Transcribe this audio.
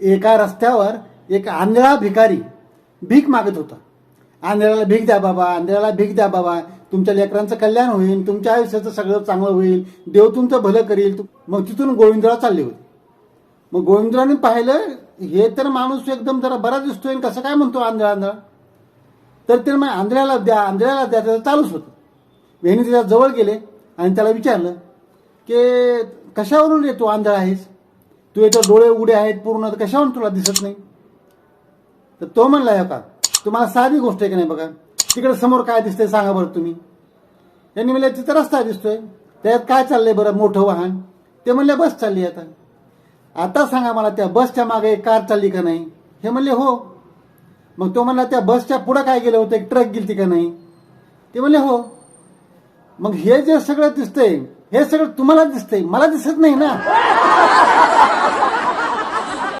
एका रस्त्यावर एक आंधळा भिकारी भीक मागत होता. आंधळ्याला भीक द्या बाबा आंधळ्याला भीक द्या बाबा. तुमच्या लेकरांचं कल्याण होईल तुमच्या आयुष्याचं सगळं चांगलं होईल. देव तुमचं भलं करील. मग तिथून गोविंदराव चालले होते. मग गोविंदराने पाहिलं हे तर माणूस एकदम जरा बरा दिसतोय कसं काय म्हणतो आंधळा आंधळा? तर ते मग आंधळ्याला द्या आंधळ्याला द्या त्याचं चालूच होतं. वेणी त्याच्याजवळ गेले आणि त्याला विचारलं की कशावरून येतो आंधळा आहेस? तू याच्या डोळे उडे आहेत पूर्ण तर तुला दिसत नाही? तर तो म्हणला "हे का तुम्हाला साधी गोष्ट आहे की नाही बघा? तिकडे समोर काय दिसतंय सांगा बरं तुम्ही. यांनी म्हणलं तिथं रस्ता दिसतोय. त्याच्यात काय चाललंय बरं मोठं वाहन? ते म्हणले बस चालली आता. आता सांगा मला त्या बसच्या मागे एक कार चालली का नाही? हे म्हणले हो. मग तो म्हणला त्या बसच्या पुढं काय गेलं होतं? एक ट्रक गेलती का नाही? ते म्हणले हो. मग हे जे सगळं दिसतंय हे सगळं तुम्हाला दिसतंय मला दिसत नाही ना?